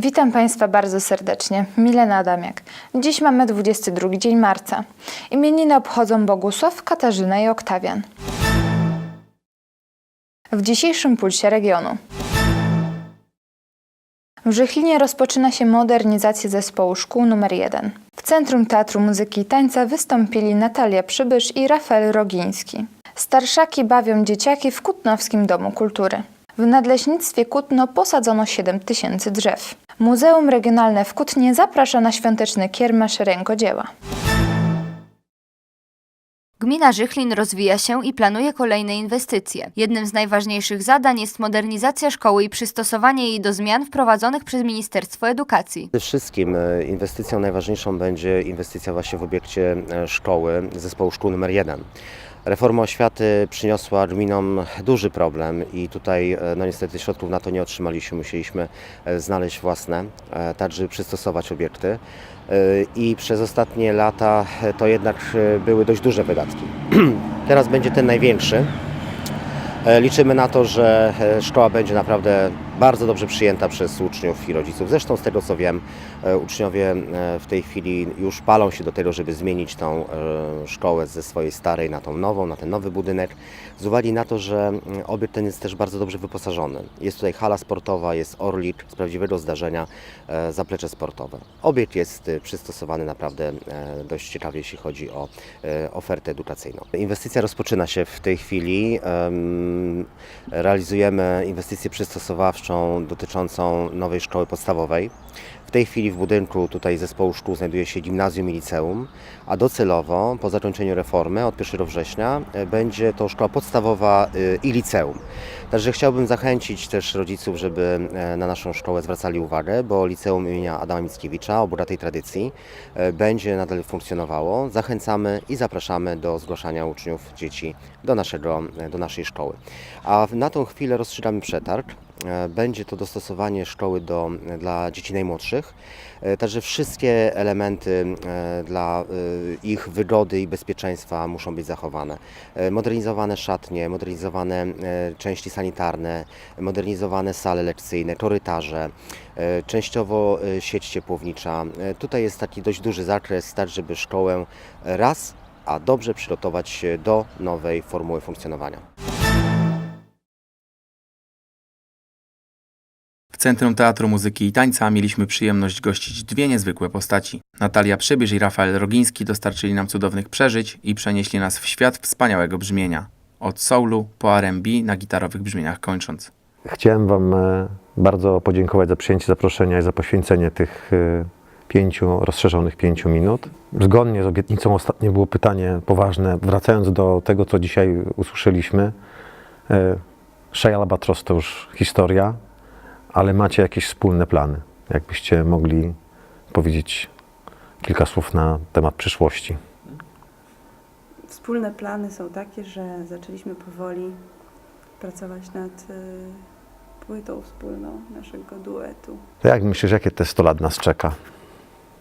Witam Państwa bardzo serdecznie. Milena Adamiak. Dziś mamy 22 dzień marca. Imieniny obchodzą Bogusław, Katarzyna i Oktawian. W dzisiejszym pulsie regionu. W Żychlinie rozpoczyna się modernizacja zespołu szkół nr 1. W Centrum Teatru Muzyki i Tańca wystąpili Natalia Przybysz i Rafael Rogiński. Starszaki bawią dzieciaki w Kutnowskim Domu Kultury. W Nadleśnictwie Kutno posadzono 7 tysięcy drzew. Muzeum Regionalne w Kutnie zaprasza na świąteczny kiermasz rękodzieła. Gmina Żychlin rozwija się i planuje kolejne inwestycje. Jednym z najważniejszych zadań jest modernizacja szkoły i przystosowanie jej do zmian wprowadzonych przez Ministerstwo Edukacji. Przede wszystkim e, inwestycją najważniejszą będzie inwestycja właśnie w obiekcie e, szkoły, zespołu szkół nr 1. Reforma oświaty przyniosła gminom duży problem i tutaj e, no niestety środków na to nie otrzymaliśmy. Musieliśmy e, znaleźć własne, e, tak żeby przystosować obiekty. I przez ostatnie lata to jednak były dość duże wydatki. Teraz będzie ten największy. Liczymy na to, że szkoła będzie naprawdę bardzo dobrze przyjęta przez uczniów i rodziców. Zresztą z tego co wiem, uczniowie e, w tej chwili już palą się do tego, żeby zmienić tą e, szkołę ze swojej starej na tą nową, na ten nowy budynek. Z uwagi na to, że obiekt ten jest też bardzo dobrze wyposażony. Jest tutaj hala sportowa, jest orlik z prawdziwego zdarzenia, e, zaplecze sportowe. Obiekt jest e, przystosowany naprawdę e, dość ciekawie, jeśli chodzi o e, ofertę edukacyjną. Inwestycja rozpoczyna się w tej chwili. Em, Realizujemy inwestycję przystosowawczą dotyczącą nowej szkoły podstawowej. W tej chwili w budynku tutaj zespołu szkół znajduje się gimnazjum i liceum, a docelowo po zakończeniu reformy od 1 września e, będzie to szkoła podstawowa y, i liceum. Także chciałbym zachęcić też rodziców, żeby e, na naszą szkołę zwracali uwagę, bo liceum imienia Adama Mickiewicza o bogatej tradycji e, będzie nadal funkcjonowało. Zachęcamy i zapraszamy do zgłaszania uczniów, dzieci do, naszego, e, do naszej szkoły. A na tą chwilę rozstrzygamy przetarg. Będzie to dostosowanie szkoły do, dla dzieci najmłodszych. Także wszystkie elementy dla ich wygody i bezpieczeństwa muszą być zachowane. Modernizowane szatnie, modernizowane części sanitarne, modernizowane sale lekcyjne, korytarze, e, częściowo e, sieć ciepłownicza. E, Tutaj jest taki dość duży zakres, tak żeby szkołę raz, a dobrze przygotować do nowej formuły funkcjonowania. W Centrum Teatru Muzyki i Tańca mieliśmy przyjemność gościć dwie niezwykłe postaci. Natalia Przybysz i Rafael Rogiński dostarczyli nam cudownych przeżyć i przenieśli nas w świat wspaniałego brzmienia. Od soulu po R&B na gitarowych brzmieniach kończąc. Chciałem Wam e, bardzo podziękować za przyjęcie zaproszenia i za poświęcenie tych e, pięciu, rozszerzonych pięciu minut. Zgodnie z obietnicą ostatnie było pytanie poważne. Wracając do tego, co dzisiaj usłyszeliśmy, e, Shea Albatros to już historia, ale macie jakieś wspólne plany. Jakbyście mogli powiedzieć kilka słów na temat przyszłości. Wspólne plany są takie, że zaczęliśmy powoli pracować nad y, płytą wspólną naszego duetu. To jak myślisz, jakie te 100 lat nas czeka?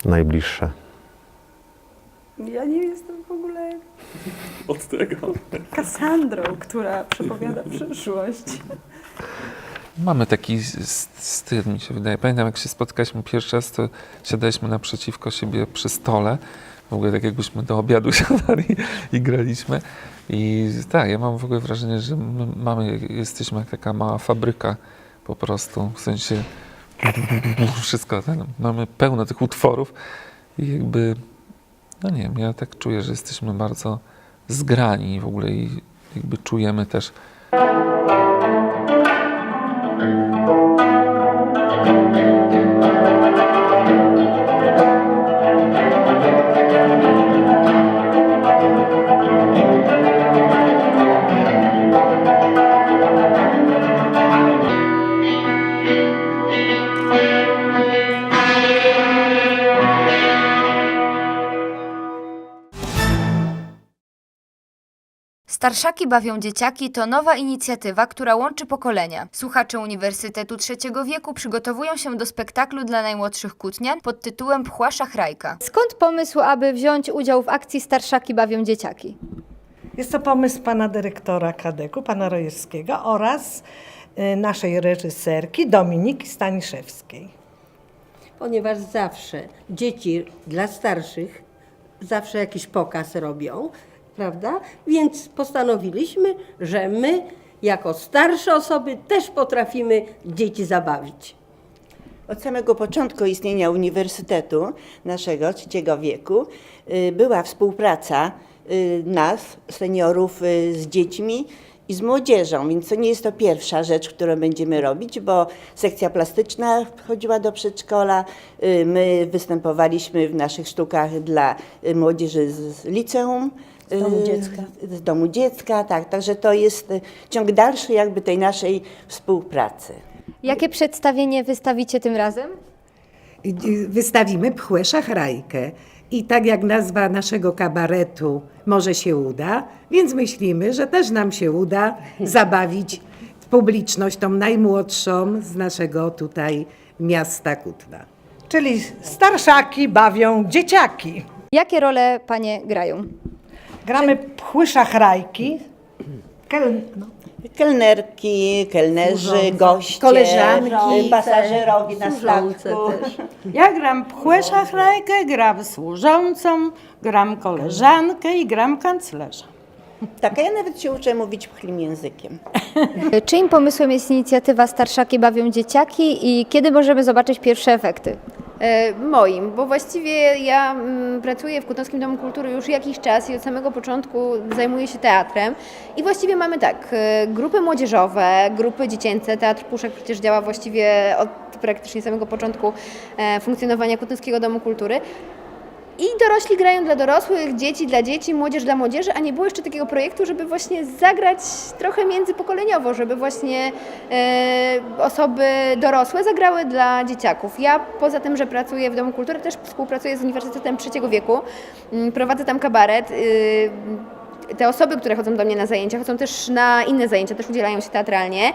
Najbliższe. Ja nie jestem w ogóle od tego. Kasandrą, która przepowiada przyszłość. Mamy taki styl, mi się wydaje. Pamiętam, jak się spotkaliśmy pierwszy raz, to siadaliśmy naprzeciwko siebie przy stole. W ogóle tak jakbyśmy do obiadu siadali i graliśmy. I tak, ja mam w ogóle wrażenie, że my mamy, jesteśmy jak taka mała fabryka po prostu. W sensie wszystko, ten, mamy pełno tych utworów i jakby, no nie wiem, ja tak czuję, że jesteśmy bardzo zgrani w ogóle i jakby czujemy też Starszaki bawią dzieciaki to nowa inicjatywa, która łączy pokolenia. Słuchacze Uniwersytetu Trzeciego Wieku przygotowują się do spektaklu dla najmłodszych kutnian pod tytułem Pchła Szachrajka. Skąd pomysł, aby wziąć udział w akcji Starszaki bawią dzieciaki? Jest to pomysł pana dyrektora Kadeku, pana Rojerskiego oraz y, naszej reżyserki Dominiki Staniszewskiej. ponieważ zawsze dzieci dla starszych zawsze jakiś pokaz robią, prawda? Więc postanowiliśmy, że my jako starsze osoby też potrafimy dzieci zabawić. Od samego początku istnienia Uniwersytetu naszego trzeciego wieku y, była współpraca y, nas, seniorów, y, z dziećmi i z młodzieżą, więc to nie jest to pierwsza rzecz, którą będziemy robić, bo sekcja plastyczna wchodziła do przedszkola, my występowaliśmy w naszych sztukach dla młodzieży z liceum. Z domu y, dziecka. Z domu dziecka, tak. Także to jest y, ciąg dalszy jakby tej naszej współpracy. Jakie przedstawienie wystawicie tym razem? Wystawimy pchłę szachrajkę. I tak jak nazwa naszego kabaretu może się uda, więc myślimy, że też nam się uda zabawić publiczność, tą najmłodszą z naszego tutaj miasta Kutna. Czyli starszaki bawią dzieciaki. Jakie role panie grają? Gramy pchły szachrajki. Kel, no. Kelnerki, kelnerzy, Służące. goście, Koleżanki, y, pasażerowie na statku. też. Ja gram pchłę szachrajkę, gram służącą, gram koleżankę i gram kanclerza. Tak, a ja nawet się uczę mówić pchlim językiem. Czyim pomysłem jest inicjatywa Starszaki bawią dzieciaki i kiedy możemy zobaczyć pierwsze efekty? E, Moim, bo właściwie ja mm, pracuję w Kutnowskim Domu Kultury już jakiś czas i od samego początku zajmuję się teatrem. I właściwie mamy tak, e, grupy młodzieżowe, grupy dziecięce. Teatr Puszek przecież działa właściwie od praktycznie samego początku e, funkcjonowania Kutnowskiego Domu Kultury. I dorośli grają dla dorosłych, dzieci dla dzieci, młodzież dla młodzieży, a nie było jeszcze takiego projektu, żeby właśnie zagrać trochę międzypokoleniowo, żeby właśnie e, osoby dorosłe zagrały dla dzieciaków. Ja poza tym, że pracuję w Domu Kultury, też współpracuję z Uniwersytetem Trzeciego Wieku, Mm, prowadzę tam kabaret. y, te osoby, które chodzą do mnie na zajęcia, chodzą też na inne zajęcia, też udzielają się teatralnie.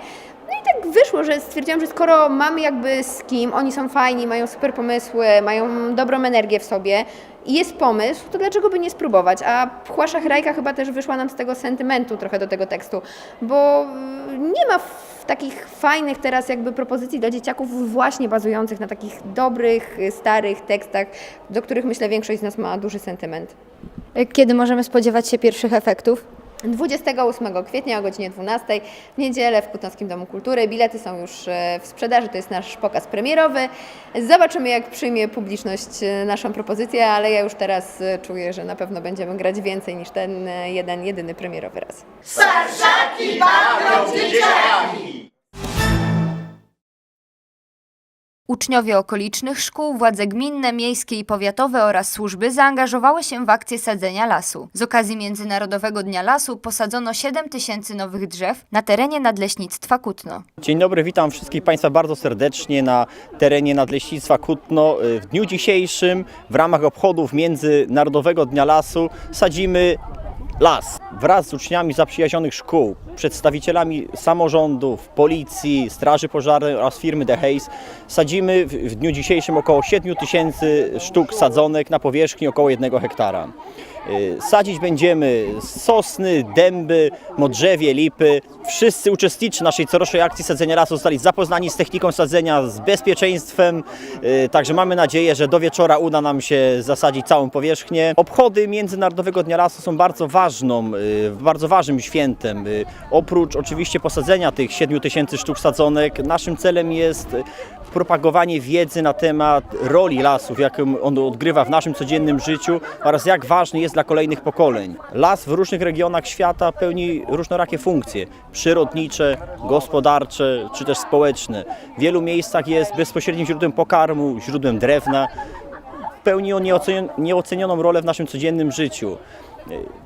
No i tak wyszło, że stwierdziłam, że skoro mamy jakby z kim, oni są fajni, mają super pomysły, mają dobrą energię w sobie i jest pomysł, to dlaczego by nie spróbować? A pchła szachrajka chyba też wyszła nam z tego sentymentu trochę do tego tekstu, bo y, nie ma takich fajnych teraz jakby propozycji dla dzieciaków właśnie bazujących na takich dobrych, y, starych tekstach, do których myślę większość z nas ma duży sentyment. Kiedy możemy spodziewać się pierwszych efektów? 28 kwietnia o godzinie 12 w niedzielę w Kutnowskim Domu Kultury. Bilety są już e, w sprzedaży, to jest nasz pokaz premierowy. Zobaczymy, jak przyjmie publiczność e, naszą propozycję, ale ja już teraz e, czuję, że na pewno będziemy grać więcej niż ten jeden, jedyny premierowy raz. Uczniowie okolicznych szkół, władze gminne, miejskie i powiatowe oraz służby zaangażowały się w akcję sadzenia lasu. Z okazji Międzynarodowego Dnia Lasu posadzono 7 tysięcy nowych drzew na terenie Nadleśnictwa Kutno. Dzień dobry, witam wszystkich Państwa bardzo serdecznie na terenie Nadleśnictwa Kutno. W dniu dzisiejszym w ramach obchodów Międzynarodowego Dnia Lasu sadzimy las. Wraz z uczniami zaprzyjaźnionych szkół, przedstawicielami samorządów, policji, straży pożarnej oraz firmy The Haze sadzimy w, dniu dzisiejszym około 7 tysięcy sztuk sadzonek na powierzchni około 1 hektara. Y, Sadzić będziemy sosny, dęby, modrzewie, lipy. Wszyscy uczestnicy naszej corocznej akcji sadzenia lasu zostali zapoznani z techniką sadzenia, z bezpieczeństwem. Y, Także mamy nadzieję, że do wieczora uda nam się zasadzić całą powierzchnię. Obchody Międzynarodowego Dnia Lasu są bardzo ważną, y, bardzo ważnym świętem. Oprócz oczywiście posadzenia tych 7 tysięcy sztuk sadzonek, naszym celem jest propagowanie wiedzy na temat roli lasów, jaką on odgrywa w naszym codziennym życiu oraz jak ważny jest dla kolejnych pokoleń. Las w różnych regionach świata pełni różnorakie funkcje przyrodnicze, gospodarcze czy też społeczne. W wielu miejscach jest bezpośrednim źródłem pokarmu, źródłem drewna. Pełni on nieocen- nieocenioną rolę w naszym codziennym życiu.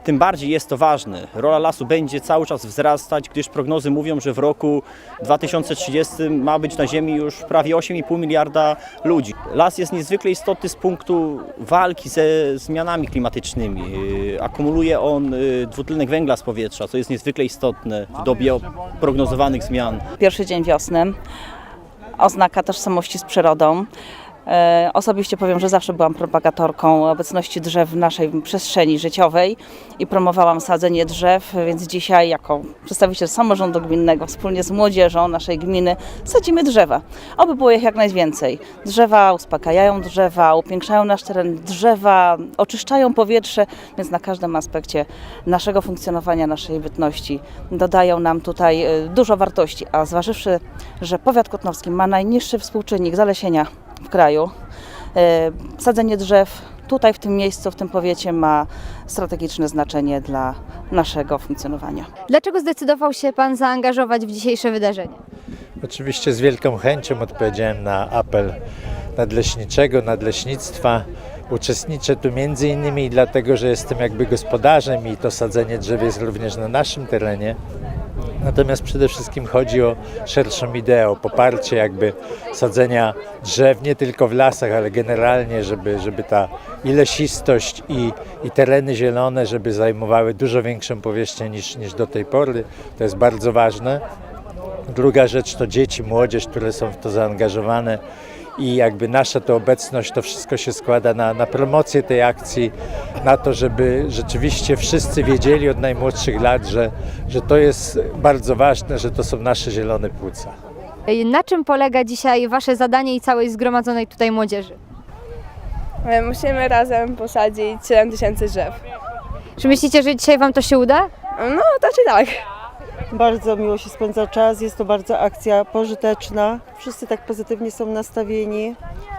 Tym bardziej jest to ważne. Rola lasu będzie cały czas wzrastać, gdyż prognozy mówią, że w roku 2030 ma być na Ziemi już prawie 8,5 miliarda ludzi. Las jest niezwykle istotny z punktu walki ze zmianami klimatycznymi. Yy, Akumuluje on yy, dwutlenek węgla z powietrza, co jest niezwykle istotne w dobie prognozowanych zmian. Pierwszy dzień wiosny, oznaka tożsamości z przyrodą. E, Osobiście powiem, że zawsze byłam propagatorką obecności drzew w naszej przestrzeni życiowej i promowałam sadzenie drzew, więc dzisiaj jako przedstawiciel samorządu gminnego wspólnie z młodzieżą naszej gminy sadzimy drzewa. Oby było ich jak najwięcej. Drzewa uspokajają drzewa, upiększają nasz teren, drzewa oczyszczają powietrze, więc na każdym aspekcie naszego funkcjonowania, naszej bytności dodają nam tutaj e, dużo wartości. A zważywszy, że powiat kotnowski ma najniższy współczynnik zalesienia w kraju, e, sadzenie drzew tutaj w tym miejscu, w tym powiecie ma strategiczne znaczenie dla naszego funkcjonowania. Dlaczego zdecydował się Pan zaangażować w dzisiejsze wydarzenie? Oczywiście z wielką chęcią odpowiedziałem na apel nadleśniczego, nadleśnictwa. Uczestniczę tu między innymi dlatego, że jestem jakby gospodarzem i to sadzenie drzew jest również na naszym terenie. Natomiast przede wszystkim chodzi o szerszą ideę, o poparcie jakby sadzenia drzew nie tylko w lasach, ale generalnie, żeby, żeby ta i lesistość i, i tereny zielone, żeby zajmowały dużo większą powierzchnię niż, niż do tej pory. To jest bardzo ważne. Druga rzecz to dzieci, młodzież, które są w to zaangażowane i jakby nasza to obecność, to wszystko się składa na, na promocję tej akcji, na to, żeby rzeczywiście wszyscy wiedzieli od najmłodszych lat, że, że to jest bardzo ważne, że to są nasze zielone płuca. Na czym polega dzisiaj Wasze zadanie i całej zgromadzonej tutaj młodzieży? Musimy razem posadzić 7 tysięcy drzew. Czy myślicie, że dzisiaj Wam to się uda? No, to czy tak. Bardzo miło się spędza czas, jest to bardzo akcja pożyteczna. Wszyscy tak pozytywnie są nastawieni.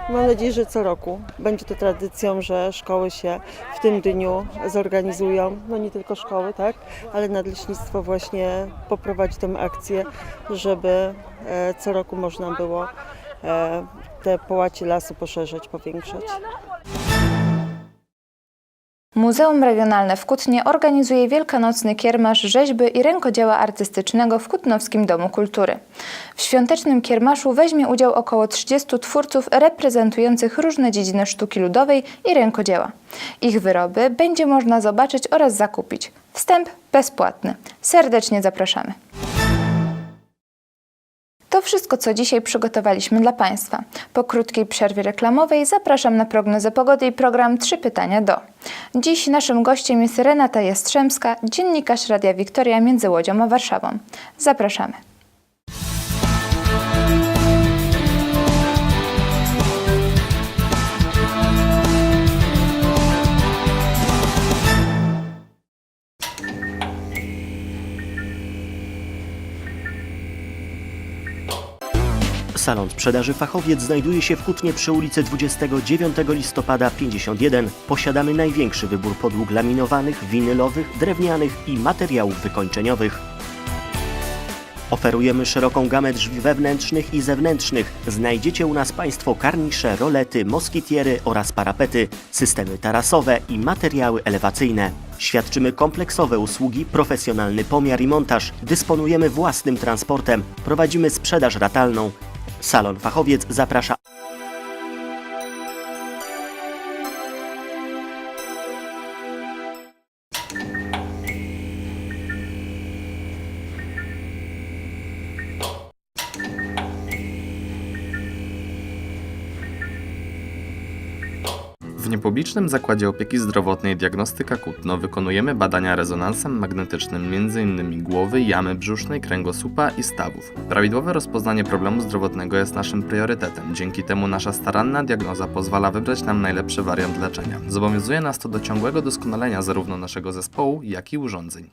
Mam nadzieję, że co roku będzie to tradycją, że szkoły się w tym dniu zorganizują. No nie tylko szkoły, tak, ale nadleśnictwo właśnie poprowadzi tę akcję, żeby e, co roku można było e, te połacie lasu poszerzać, powiększać. Muzeum Regionalne w Kutnie organizuje wielkanocny kiermasz rzeźby i rękodzieła artystycznego w Kutnowskim Domu Kultury. W świątecznym kiermaszu weźmie udział około 30 twórców reprezentujących różne dziedziny sztuki ludowej i rękodzieła. Ich wyroby będzie można zobaczyć oraz zakupić. Wstęp bezpłatny. Serdecznie zapraszamy. To wszystko, co dzisiaj przygotowaliśmy dla Państwa. Po krótkiej przerwie reklamowej zapraszam na prognozę pogody i program Trzy pytania do. Dziś naszym gościem jest Renata Jastrzębska, dziennikarz Radia Wiktoria między Łodzią a Warszawą. Zapraszamy. Salon sprzedaży Fachowiec znajduje się w Kutnie przy ulicy 29 listopada 51. Posiadamy największy wybór podłóg laminowanych, winylowych, drewnianych i materiałów wykończeniowych. Oferujemy szeroką gamę drzwi wewnętrznych i zewnętrznych. Znajdziecie u nas Państwo karnisze, rolety, moskitiery oraz parapety, systemy tarasowe i materiały elewacyjne. Świadczymy kompleksowe usługi, profesjonalny pomiar i montaż. Dysponujemy własnym transportem. Prowadzimy sprzedaż ratalną. Salon Fachowiec zaprasza W niepublicznym Zakładzie Opieki Zdrowotnej Diagnostyka Kutno wykonujemy badania rezonansem magnetycznym m.in. głowy, jamy brzusznej, kręgosłupa i stawów. Prawidłowe rozpoznanie problemu zdrowotnego jest naszym priorytetem. Dzięki temu nasza staranna diagnoza pozwala wybrać nam najlepszy wariant leczenia. Zobowiązuje nas to do ciągłego doskonalenia zarówno naszego zespołu, jak i urządzeń.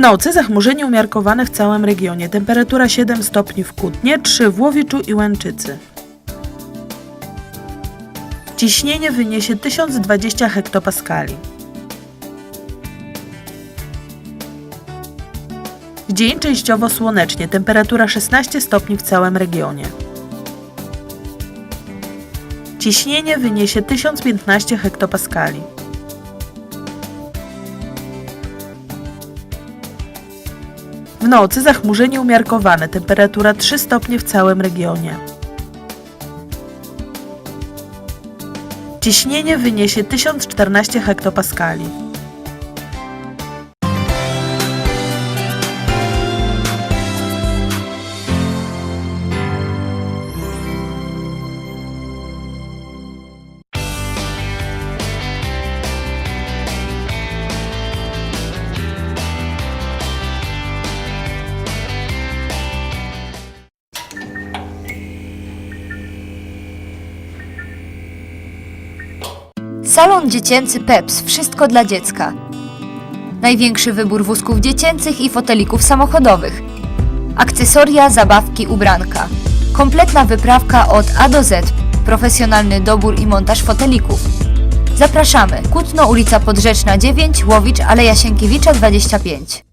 Nocy zachmurzenie umiarkowane w całym regionie. Temperatura 7 stopni w Kutnie, 3 w Łowiczu i Łęczycy. Ciśnienie wyniesie 1020 hektopaskali. W dzień częściowo słonecznie, temperatura 16 stopni w całym regionie. Ciśnienie wyniesie 1015 hektopaskali. Nocy zachmurzenie umiarkowane, temperatura 3 stopnie w całym regionie. Ciśnienie wyniesie 1014 hektopaskali. Salon dziecięcy Peps. Wszystko dla dziecka. Największy wybór wózków dziecięcych i fotelików samochodowych. Akcesoria, zabawki, ubranka. Kompletna wyprawka od A do Z. Profesjonalny dobór i montaż fotelików. Zapraszamy. Kutno, ulica Podrzeczna 9, Łowicz, Aleja Sienkiewicza 25.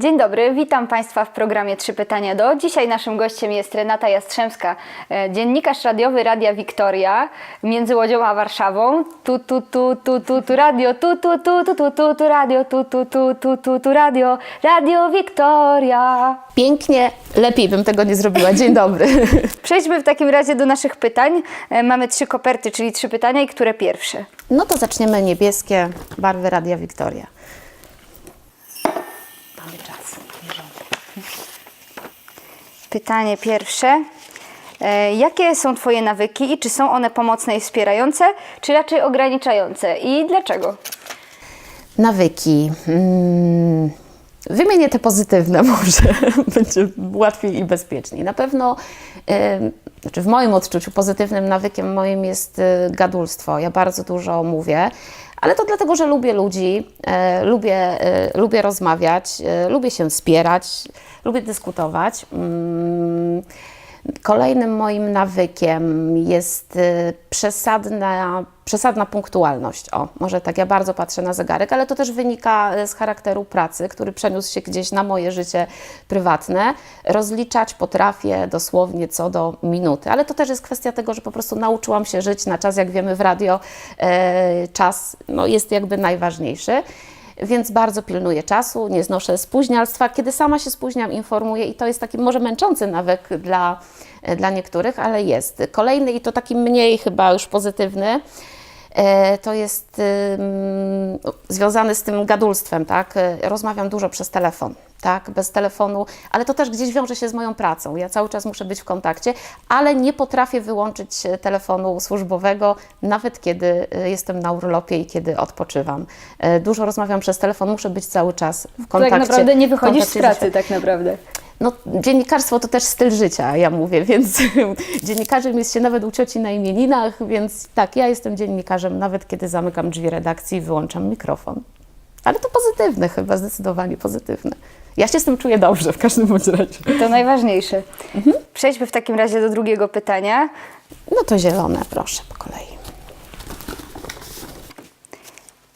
Dzień dobry, witam Państwa w programie Trzy Pytania do. Dzisiaj naszym gościem jest Renata Jastrzębska, e, dziennikarz radiowy Radia Wiktoria między Łodzią a Warszawą. Tu, tu, tu, tu, tu, tu radio, tu, tu, tu, tu, tu, tu, tu radio, tu, tu, tu, tu, tu, tu radio, Radio Wiktoria. Pięknie, lepiej bym tego nie zrobiła. Dzień dobry. Przejdźmy w takim razie do naszych pytań. E, Mamy trzy koperty, czyli trzy pytania i które pierwsze? No to zaczniemy niebieskie barwy Radia Wiktoria. Mamy czas. Pytanie pierwsze. E, Jakie są Twoje nawyki i czy są one pomocne i wspierające, czy raczej ograniczające? I dlaczego? Nawyki. Mm, Wymienię te pozytywne może, będzie łatwiej i bezpieczniej. Na pewno, em, znaczy w moim odczuciu pozytywnym nawykiem moim jest y, gadulstwo. Ja bardzo dużo mówię, ale to dlatego, że lubię ludzi, e, lubię, e, lubię rozmawiać, e, lubię się wspierać, lubię dyskutować. Mm, Kolejnym moim nawykiem jest y, przesadna, przesadna punktualność. O, może tak, ja bardzo patrzę na zegarek, ale to też wynika y, z charakteru pracy, który przeniósł się gdzieś na moje życie prywatne. Rozliczać potrafię dosłownie co do minuty, ale to też jest kwestia tego, że po prostu nauczyłam się żyć na czas, jak wiemy w radio, e, czas no, jest jakby najważniejszy więc bardzo pilnuję czasu, nie znoszę spóźnialstwa. Kiedy sama się spóźniam, informuję i to jest taki może męczący nawyk dla, dla niektórych, ale jest. Kolejny i to taki mniej chyba już pozytywny, e, to jest związany z tym gadulstwem, tak? E, Rozmawiam dużo przez telefon, tak? Bez telefonu, ale to też gdzieś wiąże się z moją pracą. Ja cały czas muszę być w kontakcie, ale nie potrafię wyłączyć e, telefonu służbowego, nawet kiedy e, jestem na urlopie i kiedy odpoczywam. E, Dużo rozmawiam przez telefon, muszę być cały czas w kontakcie. tak naprawdę nie wychodzisz z pracy, tak naprawdę. no, dziennikarstwo to też styl życia, ja mówię, więc dziennikarzem jest się nawet u cioci na imieninach, więc tak, ja jestem dziennikarzem, nawet kiedy zamykam drzwi redakcji i wyłączam mikrofon. Ale to pozytywne chyba, zdecydowanie pozytywne. Ja się z tym czuję dobrze w każdym bądź razie. To najważniejsze. Przejdźmy w takim razie do drugiego pytania. No to zielone, proszę, po kolei.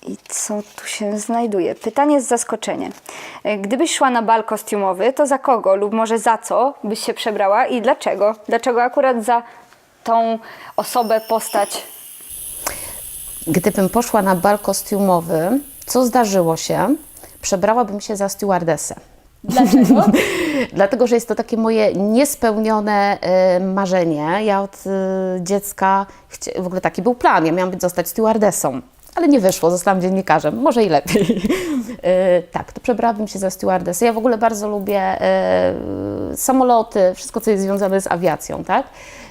I co tu się znajduje? Pytanie z zaskoczenia. Gdybyś szła na bal kostiumowy, to za kogo lub może za co byś się przebrała i dlaczego? Dlaczego akurat za tą osobę, postać? Gdybym poszła na bal kostiumowy, co zdarzyło się, przebrałabym się za stewardessę. Dlaczego? Dlatego, że jest to takie moje niespełnione e, marzenie. Ja od e, dziecka, w ogóle taki był plan, ja miałam być zostać stewardessą. Ale nie wyszło, zostałam dziennikarzem, może i lepiej. E, tak, to przebrałabym się za stewardessę. Ja w ogóle bardzo lubię samoloty, wszystko co jest związane z awiacją, tak?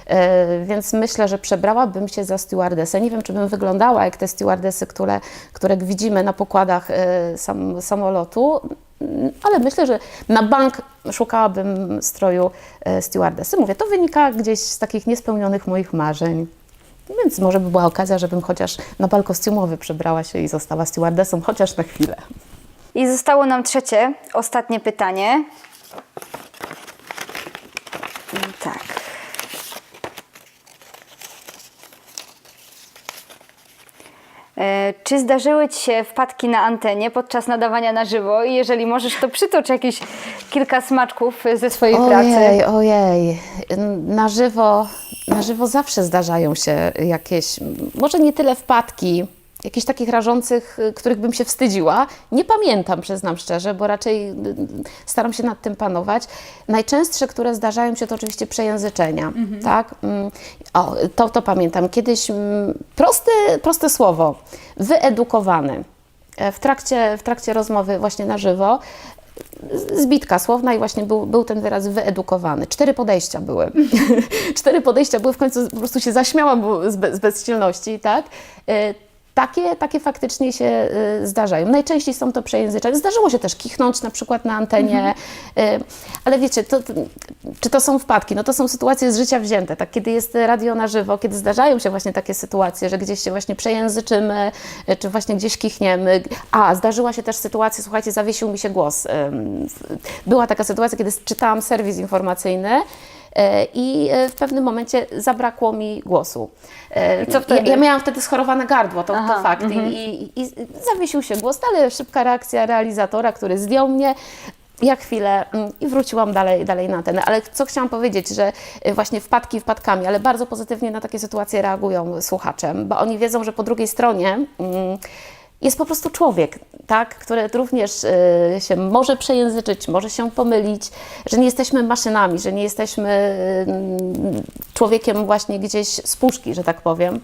E, Więc myślę, że przebrałabym się za stewardessę. Nie wiem, czy bym wyglądała jak te stewardessy, które, które widzimy na pokładach e, sam, samolotu. Ale myślę, że na bank szukałabym stroju e, stewardessy. Mówię, to wynika gdzieś z takich niespełnionych moich marzeń. Więc może by była okazja, żebym chociaż na bal kostiumowy przebrała się i została stewardessą, chociaż na chwilę. I zostało nam trzecie, ostatnie pytanie. Tak. Czy zdarzyły Ci się wpadki na antenie podczas nadawania na żywo? I jeżeli możesz, to przytocz jakieś kilka smaczków ze swojej pracy. Ojej, ojej. Na żywo, na żywo zawsze zdarzają się jakieś, może nie tyle wpadki, jakichś takich rażących, y, których bym się wstydziła. Nie pamiętam, przyznam szczerze, bo raczej y, staram się nad tym panować. Najczęstsze, które zdarzają się, to oczywiście przejęzyczenia, tak? Mm, O, to, to pamiętam. Kiedyś mm, prosty, proste słowo, wyedukowany. E, W trakcie, w trakcie rozmowy właśnie na żywo zbitka słowna i właśnie był, był ten wyraz wyedukowany. Cztery podejścia były. Cztery podejścia były, w końcu po prostu się zaśmiałam z, be, z bezsilności, tak? Takie, takie faktycznie się e, zdarzają. Najczęściej są to przejęzyczenia. Zdarzyło się też kichnąć na przykład na antenie, e, ale wiecie, to, czy to są wpadki? No to są sytuacje z życia wzięte, tak? Kiedy jest radio na żywo, kiedy zdarzają się właśnie takie sytuacje, że gdzieś się właśnie przejęzyczymy, e, czy właśnie gdzieś kichniemy. A, zdarzyła się też sytuacja, słuchajcie, zawiesił mi się głos. Była taka sytuacja, kiedy czytałam serwis informacyjny, i e, w pewnym momencie zabrakło mi głosu. E, I co wtedy? Ja, ja miałam wtedy schorowane gardło, to, Aha, to fakt. mhm. I, i, I zawiesił się głos, ale szybka reakcja realizatora, który zdjął mnie. Ja chwilę mm, i wróciłam dalej, dalej na antenę. Ale co chciałam powiedzieć, że właśnie wpadki wpadkami, ale bardzo pozytywnie na takie sytuacje reagują słuchacze, bo oni wiedzą, że po drugiej stronie mm, jest po prostu człowiek, tak, który również y, się może przejęzyczyć, może się pomylić, że nie jesteśmy maszynami, że nie jesteśmy y, człowiekiem właśnie gdzieś z puszki, że tak powiem,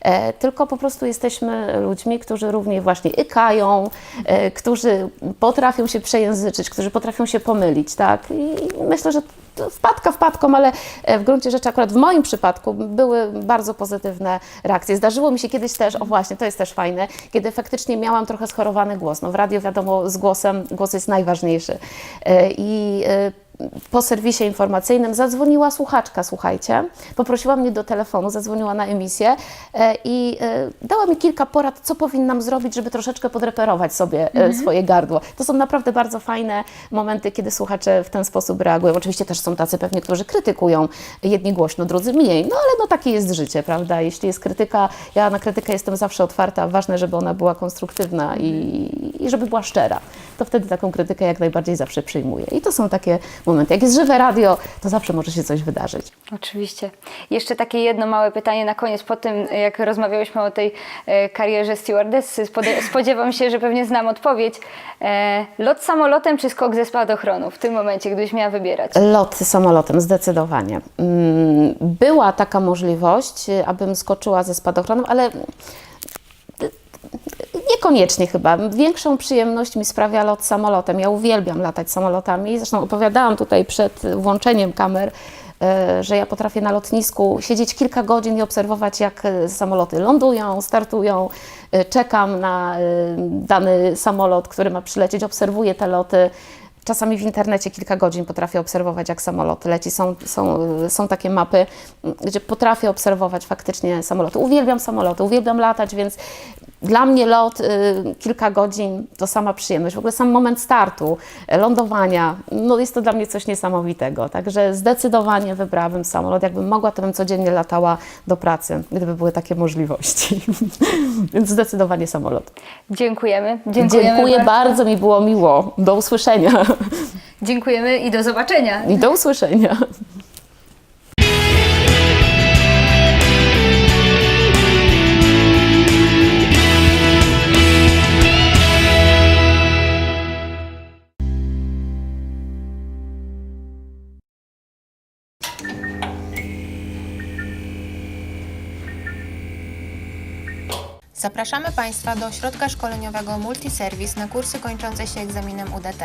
e, tylko po prostu jesteśmy ludźmi, którzy również właśnie ykają, e, którzy potrafią się przejęzyczyć, którzy potrafią się pomylić, tak, i myślę, że wpadka wpadką, ale e, w gruncie rzeczy akurat w moim przypadku były bardzo pozytywne reakcje. Zdarzyło mi się kiedyś też, o właśnie, to jest też fajne, kiedy faktycznie miałam trochę schorowany głos. No w radio wiadomo, z głosem, głos jest najważniejszy. E, I e, po serwisie informacyjnym zadzwoniła słuchaczka, słuchajcie, poprosiła mnie do telefonu, zadzwoniła na emisję e, i e, dała mi kilka porad, co powinnam zrobić, żeby troszeczkę podreperować sobie e, Mhm. swoje gardło. To są naprawdę bardzo fajne momenty, kiedy słuchacze w ten sposób reagują. Oczywiście też są tacy pewnie, którzy krytykują, jedni głośno, drudzy mniej, no ale no takie jest życie, prawda? Jeśli jest krytyka, ja na krytykę jestem zawsze otwarta, ważne, żeby ona była konstruktywna i, i żeby była szczera. To wtedy taką krytykę jak najbardziej zawsze przyjmuję. I to są takie momenty. Jak jest żywe radio, to zawsze może się coś wydarzyć. Oczywiście. Jeszcze takie jedno małe pytanie na koniec. Po tym, jak rozmawiałyśmy o tej e, karierze stewardessy, spodziewam się, że pewnie znam odpowiedź. E, lot samolotem czy skok ze spadochronu w tym momencie, gdybyś miała wybierać? Lot samolotem, zdecydowanie. Mm, Była taka możliwość, y, abym skoczyła ze spadochronem, ale y, niekoniecznie chyba. Większą przyjemność mi sprawia lot samolotem. Ja uwielbiam latać samolotami. Zresztą opowiadałam tutaj przed włączeniem kamer, y, że ja potrafię na lotnisku siedzieć kilka godzin i obserwować, jak y, samoloty lądują, startują. Y, Czekam na dany samolot, który ma przylecieć, obserwuję te loty. Czasami w internecie kilka godzin potrafię obserwować, jak samolot leci. Są, są, są takie mapy, gdzie potrafię obserwować faktycznie samoloty. Uwielbiam samoloty, uwielbiam latać, więc dla mnie lot y, kilka godzin to sama przyjemność. W ogóle sam moment startu, e, lądowania, no jest to dla mnie coś niesamowitego. Także zdecydowanie wybrałabym samolot. Jakbym mogła, to bym codziennie latała do pracy, gdyby były takie możliwości. więc zdecydowanie samolot. Dziękujemy. Dziękujemy Dziękuję bardzo. bardzo, mi było miło. Do usłyszenia. Dziękujemy i do zobaczenia. I do usłyszenia. Zapraszamy Państwa do ośrodka szkoleniowego Multiserwis na kursy kończące się egzaminem UDT.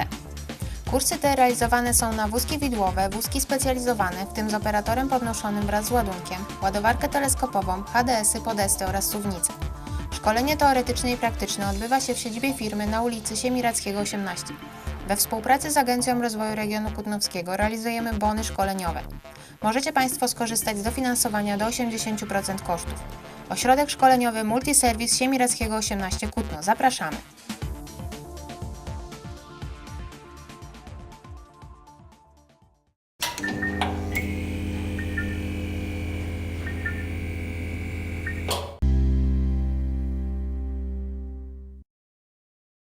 Kursy te realizowane są na wózki widłowe, wózki specjalizowane, w tym z operatorem podnoszonym wraz z ładunkiem, ładowarkę teleskopową, HDS-y, podesty oraz suwnice. Szkolenie teoretyczne i praktyczne odbywa się w siedzibie firmy na ulicy Siemirackiego 18. We współpracy z Agencją Rozwoju Regionu Kutnowskiego realizujemy bony szkoleniowe. Możecie Państwo skorzystać z dofinansowania do 80% kosztów. Ośrodek Szkoleniowy Multiserwis Siemireckiego 18 Kutno. Zapraszamy.